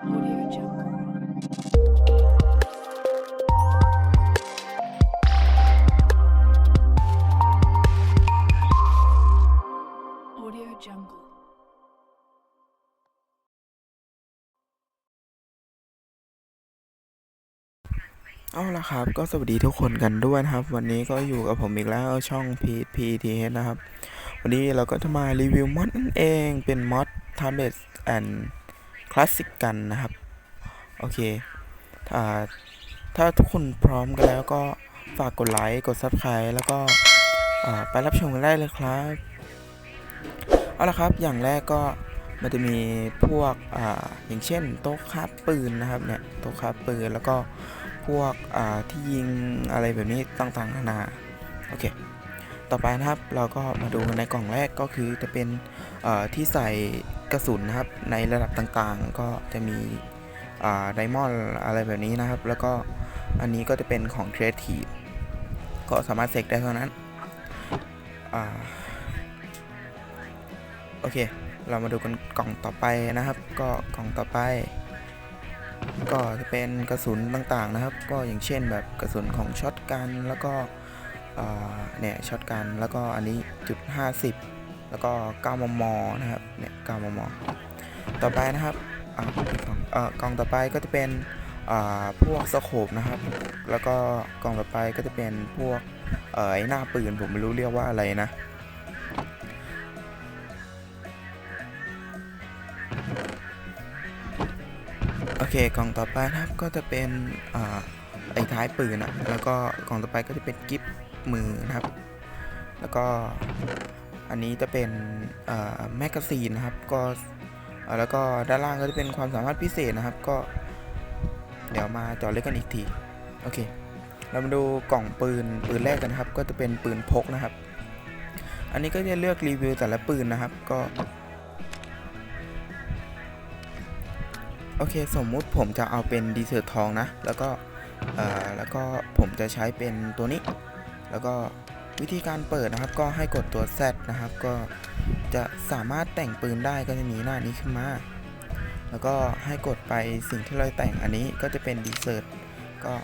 Audio Jungle. Audio Jungle. เอาละครับ ก็สวัสดีทุกคนกันด้วยนะครับ วันนี้ก็อยู่กับผมอีกแล้วช่อง p p t h นะครับ วันนี้เราก็จะมารีวิวมอดนั่นเองเป็นมอด t a b l e t and Classic กันนะครับ โอเคถ้าถ้าทุกคนพร้อมกันแล้วก็ฝากกดไลค์กด Subscribe แล้วก็ไปรับชมกันได้เลยครับ เอาละครับอย่างแรกก็มันจะมีพวกออย่างเช่น โต๊ะคาบปืนนะครับเนี่ยโต๊ะคาบปืนแล้วก็พวกที่ยิงอะไรแบบนี้ต่างๆนานาโอเค ต่อไปนะครับเราก็มาดูกันในกล่องแรกก็คือจะเป็นที่ใส่ กระสุนนะครับ ในระดับต่างๆ ก็จะมีไดมอนด์อะไรแบบนี้นะครับ แล้วก็อันนี้ก็จะเป็นของ Creative ก็สามารถเสกได้เท่านั้นอโอเค เรามาดูกันกล่องต่อไปนะครับ ก็กล่องต่อไป ก็จะเป็นกระสุนต่างๆนะครับ ก็อย่างเช่นแบบกระสุนของช็อตกัน แล้วก็เนี่ยช็อตกัน แล้วก็อันนี้จุด50 แล้วก็ 9 มม นะครับ เนี่ย 9 มม ต่อไปนะครับอ่ากล่องต่อไปก็จะเป็นพวกสโคปนะครับ แล้วก็กล่องต่อไปก็จะเป็นพวกไอ้หน้าปืนผมไม่รู้เรียกว่าอะไรนะ โอเคกล่องต่อไปนะครับก็จะเป็นอไอ้ท้ายปืนอะแล้วก็กล่องต่อไปก็จะเป็นกิฟมือนะครับ แล้วก็ อันนี้จะเป็นแมกกาซีนนะครับ ก็แล้วก็ด้านล่างก็จะเป็นความสามารถพิเศษนะครับ ก็เดี๋ยวมาจาะเล็กกันอีกที โอเค เรามาดูกล่องปืนปืนแรกกันนะครับ ก็จะเป็นปืนพกนะครับ อันนี้ก็จะเลือกรีวิวแต่ละปืนนะครับ ก็ โอเค สมมุติผมจะเอาเป็นดีเซอร์ทองนะ แล้วก็แล้วก็ผมจะใช้เป็นตัวนี้ แล้วก็ วิธีการเปิดนะครับ ก็ให้กดตัว Z นะครับ ก็จะสามารถแต่งปืนได้ก็จะมีหน้านี้ขึ้นมา แล้วก็ให้กดไปสิ่งที่เราแต่งอันนี้ก็จะเป็นดีเซอร์ก็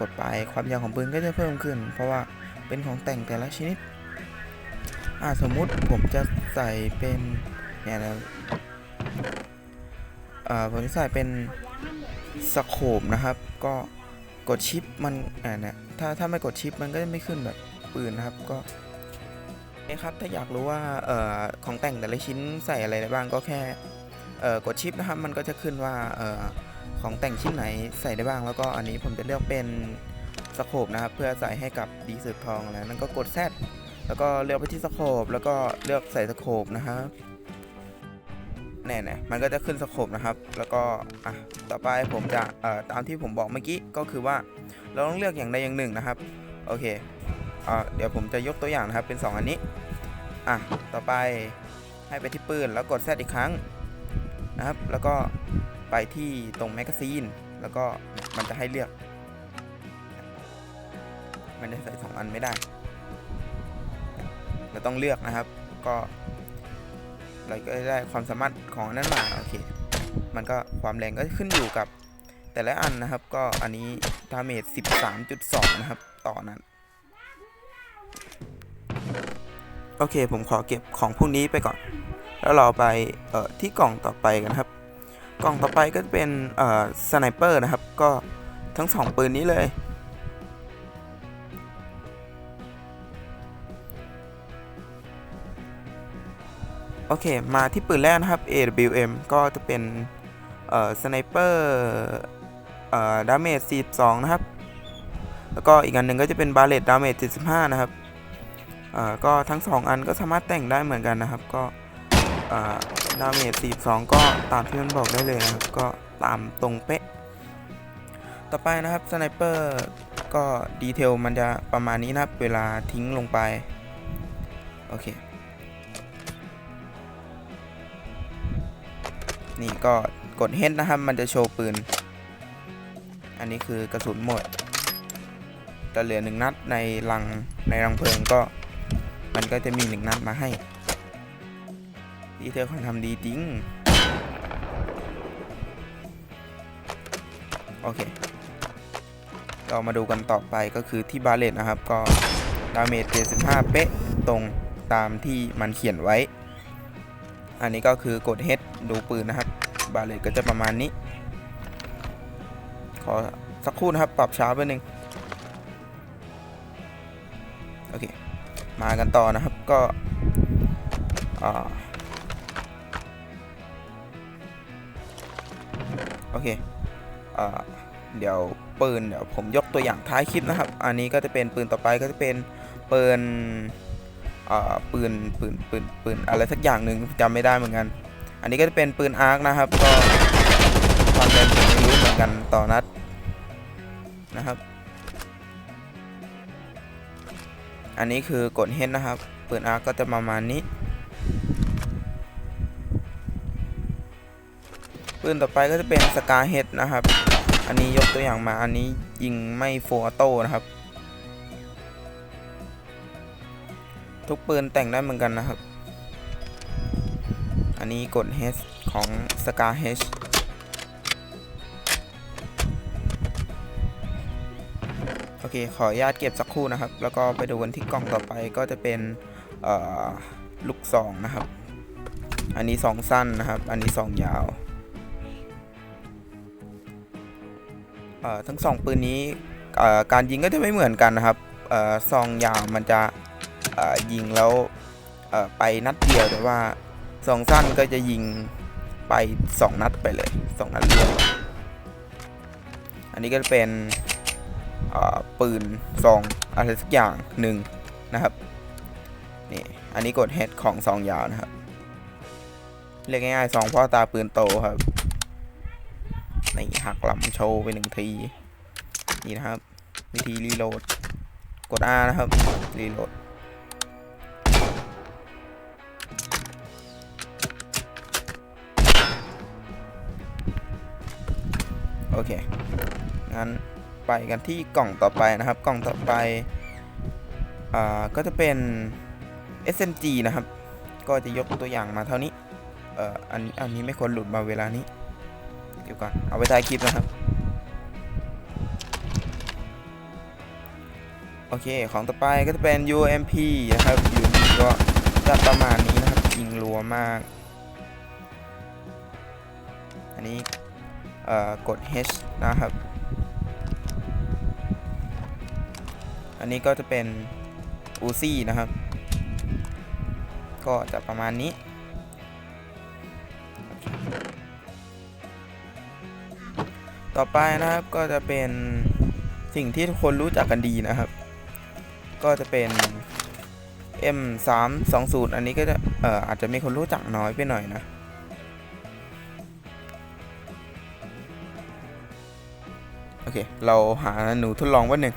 กดไปความยาวของปืนก็จะเพิ่มขึ้น เพราะว่าเป็นของแต่งแต่ละชนิดอ่าสมมุติผมจะใส่เป็นเนี่ยนะเอ่อผมจะใส่เป็นสโคปนะครับ ก็กดชิปมันอ่าเนี่ยถ้าถ้าไม่กดชิปมันก็จะไม่ขึ้นแบบ ปืนนะครับก็นี่ครับถ้าอยากรู้ว่าออของแต่งแต่ละชิ้นใส่อะไรได้บ้างก็แค่กดชิปนะครับมันก็จะขึ้นว่าออของแต่งชิ้นไหนใส่ได้บ้าง แล้วก็อันนี้ผมจะเลือกเป็นสโคปนะครับเพื่อใส่ให้กับดีสืบทองแล้วนั่นก็กดแซดแล้วก็เลือกไปที่สโคปแล้วก็เลือกใส่สโคปนะครับแน่ๆมันก็จะขึ้นสโคปนะครับ แล้วก็อะต่อไปผมจะเอ่อตามที่ผมบอกเมื่อกี้ก็คือว่าเราต้องเลือกอย่างใดอย่างหนึ่งนะครับ โอเค เดี๋ยวผมจะยกตัวอย่างนะครับเป็น 2 อันนี้อะต่อไปให้ไปที่ปืนแล้วกดแซดอีกครั้งนะครับ แล้วก็ไปที่ตรงแมกกาซีนแล้วก็มันจะให้เลือก มันจะใส่สองอันไม่ได้ เราต้องเลือกนะครับ ก็เราก็ได้ความสามารถของนนั้นมาโอเคมันก็ความแรงก็ขึ้นอยู่กับแต่ละอันนะครับ ก็อันนี้ดาเมจ13.2 นะครับ ต่อนั้น โอเค ผมขอเก็บของพวกนี้ไปก่อน แล้วเราไปเอ่อที่กล่องต่อไปกันครับ กล่องต่อไปก็เป็นเอ่อสไนเปอร์นะครับ ก็ทั้งสองปืนนี้เลย โอเค มาที่ปืนแรกนะครับ AWM ก็จะเป็นเอ่อสไนเปอร์เอ่อดาเมจ42 นะครับ แล้วก็อีกอันหนึ่งก็จะเป็นบาเลตดาเมจ75 นะครับ ก็ทั้ง 2 อันก็สามารถแต่งได้เหมือนกันนะครับ ก็ดาเมจ42 ก็ตามที่มันบอกได้เลยนะครับ ก็ตามตรงเป๊ะ ต่อไปนะครับสไนเปอร์ก็ดีเทลมันจะประมาณนี้นะครับ เวลาทิ้งลงไป โอเค นี่ก็กด H นะครับ มันจะโชว์ปืน อันนี้คือกระสุนหมดจะเหลือหนึ่งนัดในรังในรังเพลิงก็ มันก็จะมีหนึ่งนัดมาให้ดีเทลเขาทำดีจริง โอเค เรามาดูกันต่อไปก็คือที่บาเลตนะครับ ก็ดาเมจ75 เป๊ะตรงตามที่มันเขียนไว้ อันนี้ก็คือกด H ดูปืนนะครับ บาเลตก็จะประมาณนี้ ขอสักครู่นะครับ ปรับช้าไปหนึ่งโอเค มากันต่อนะครับก็โอเคอเดี๋ยวปืนเดี๋ยวผมยกตัวอย่างท้ายคลิปนะครับ อันนี้ก็จะเป็นปืนต่อไปก็จะเป็นปืนปืนปืนปืนปืนอะไรสักอย่างหนึ่งจำไม่ได้เหมือนกัน อันนี้ก็จะเป็นปืนอาร์คนะครับ ก็ความแรงผมไม่รู้เหมือนกันต่อนัดนะครับ อันนี้คือกดเฮดนะครับปืนอาร์ก็จะประมาณนี้ปืนต่อไปก็จะเป็นสกาเฮดนะครับ อันนี้ยกตัวอย่างมาอันนี้ยิงไม่โฟอโต้นะครับ ทุกปืนแต่งได้เหมือนกันนะครับ อันนี้กด H ของ Scar H โอเค ขออนุญาตเก็บสักครู่นะครับ แล้วก็ไปดูกันที่กล่องต่อไปก็จะเป็นลูกซองนะครับ อันนี้ซองสั้นนะครับ อันนี้ซองยาวทั้งสองปืนนี้การยิงก็จะไม่เหมือนกันนะครับเอ่อซองยาวมันจะยิงแล้วไปนัดเดียวแต่ว่าซองสั้นก็จะยิงไป 2 นัดไปเลยสองนัดเดียวอันนี้ก็เป็น ปืนซองอะไรสักอย่างหนึ่งนะครับนี่อันนี้กด head ของซองยาวนะครับเรียกง่ายๆซองพ่อตาปืนโตครับนี่หักลำโชว์ไปหนึ่งทีนี่นะครับ วิธีรีโหลด กด R นะครับรีโหลดโอเคงั้น ไปกันที่กล่องต่อไปนะครับ กล่องต่อไปอ่าก็จะเป็น SMG นะครับ ก็จะยกตัวอย่างมาเท่านี้เอ่ออันอันนี้ไม่ควรหลุดมาเวลานี้เดี๋ยวก่อนเอาไปท้ายคลิปนะครับโอเคของต่อไปก็จะเป็น UMP นะครับ UMP ก็จะประมาณนี้นะครับยิงรัวมาก อันนี้กด H นะครับ อันนี้ก็จะเป็น Uzi นะครับ ก็จะประมาณนี้ ต่อไปนะครับก็จะเป็นสิ่งที่ทุกคนรู้จักกันดีนะครับ ก็จะเป็น M320 อันนี้ก็จะเอ่ออาจจะมีคนรู้จักน้อยไปหน่อยนะโอเค เราหาหนูทดลองว่าหนึ่ง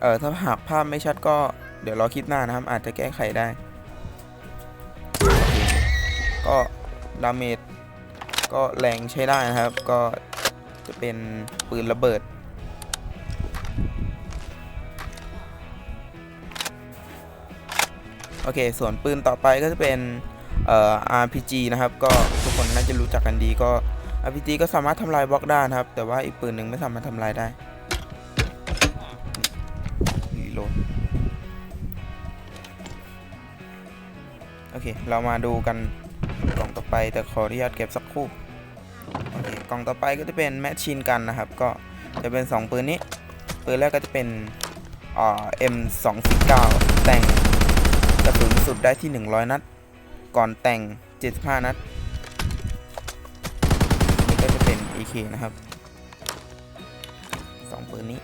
เออถ้าหากภาพไม่ชัดก็เดี๋ยวรอคลิปหน้านะครับ อาจจะแก้ไขได้ ก็ดาเมจก็แรงใช้ได้นะครับ ก็จะเป็นปืนระเบิด โอเค ส่วนปืนต่อไปก็จะเป็นเอ่อ RPG นะครับ ก็ทุกคนน่าจะรู้จักกันดีก็ RPG ก็สามารถทำลายบล็อกได้นะครับ แต่ว่าอีกปืนหนึ่งไม่สามารถทำลายได้ อเค เรามาดูกันกล่องต่อไปแต่ขออนุญาตเก็บสักครู่โอเคกล่องต่อไปก็จะเป็นแมชชีนกันนะครับ ก็จะเป็น 2 ปืนนี้ ปืนแรกก็จะเป็นอ่า M249 แต่งกระสุนสุดได้ที่ 100 นัด ก่อนแต่ง 75 นัด นี่ก็จะเป็น AK นะครับ 2 ปืนนี้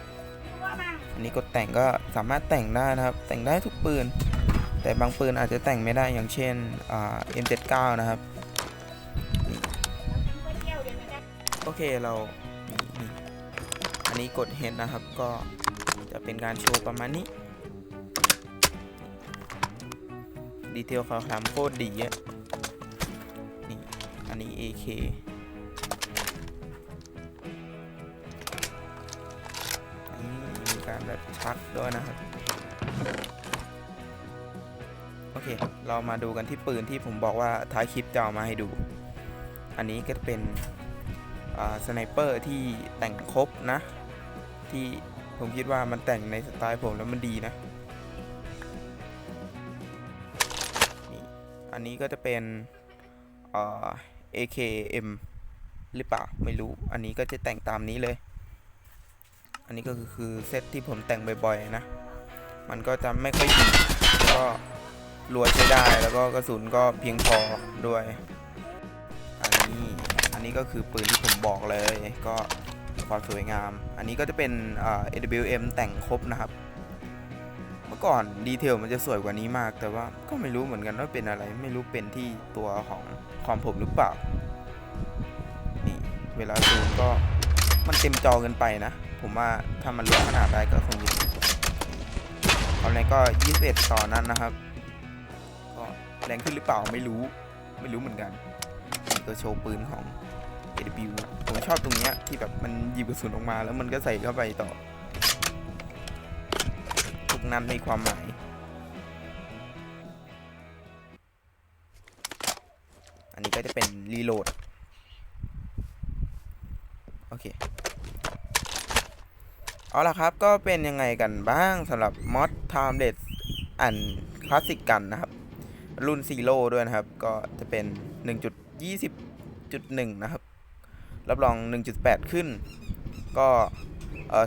อันนี้กดแต่งก็สามารถแต่งได้นะครับ แต่งได้ทุกปืน แต่บางปืนอาจจะแต่งไม่ได้อย่างเช่นอ่า M79 นะครับ โอเคเราอันนี้กด Head นะครับก็จะเป็นการโชว์ประมาณนี้ ดีเทลขาวคล้ำโคตรดีอะนี่อันนี้ AK นี่มีการแบบชักด้วยนะครับ เค เรามาดูกันที่ปืนที่ผมบอกว่าท้ายคลิปจะเอามาให้ดู อันนี้ก็จะเป็นสไนเปอร์ที่แต่งครบนะ ที่ผมคิดว่ามันแต่งในสไตล์ผมแล้วมันดีนะนี่อันนี้ก็จะเป็นเอ่อ AKM หรือเปล่าไม่รู้ อันนี้ก็จะแต่งตามนี้เลย อันนี้ก็คือคือเซตที่ผมแต่งบ่อยๆนะ มันก็จะไม่ค่อยดีก็ รัวใช้ได้แล้วก็กระสุนก็เพียงพอด้วย อันนี้อันนี้ก็คือปืนที่ผมบอกเลยก็ความสวยงาม อันนี้ก็จะเป็นเอ่อ AWM แต่งครบนะครับ เมื่อก่อนดีเทลมันจะสวยกว่านี้มาก แต่ว่าก็ไม่รู้เหมือนกันว่าเป็นอะไร ไม่รู้เป็นที่ตัวของความผมหรือเปล่า นี่เวลาซูมก็มันเต็มจอเกินไปนะ ผมว่าถ้ามันลดขนาดได้ก็คงดีตอนนี้ก็ 21 ต่อนั้นนะครับ แรงขึ้นหรือเปล่าไม่รู้ ไม่รู้เหมือนกันนี่ก็โชว์ปืนของ AW ผมชอบตรงเนี้ยที่แบบมันหยิบกระสุนออกมา แล้วมันก็ใส่เข้าไปต่อ ทุกนัดมีความหมายอันนี้ก็จะเป็นรีโหลดโอเคเอาละครับก็เป็นยังไงกันบ้างสำหรับมอด Timeless อันคลาสสิกกันนะครับ รุ่นซีโร่ด้วยนะครับ ก็จะเป็น 1.20.1 นะครับ รับรอง 1.8 ขึ้น ก็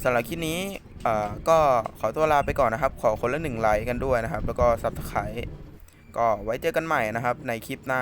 สำหรับคลิปนี้ก็ขอตัวลาไปก่อนนะครับ ขอคนละหนึ่งไลค์กันด้วยนะครับ แล้วก็ซับสไครต์ก็ไว้เจอกันใหม่นะครับในคลิปหน้า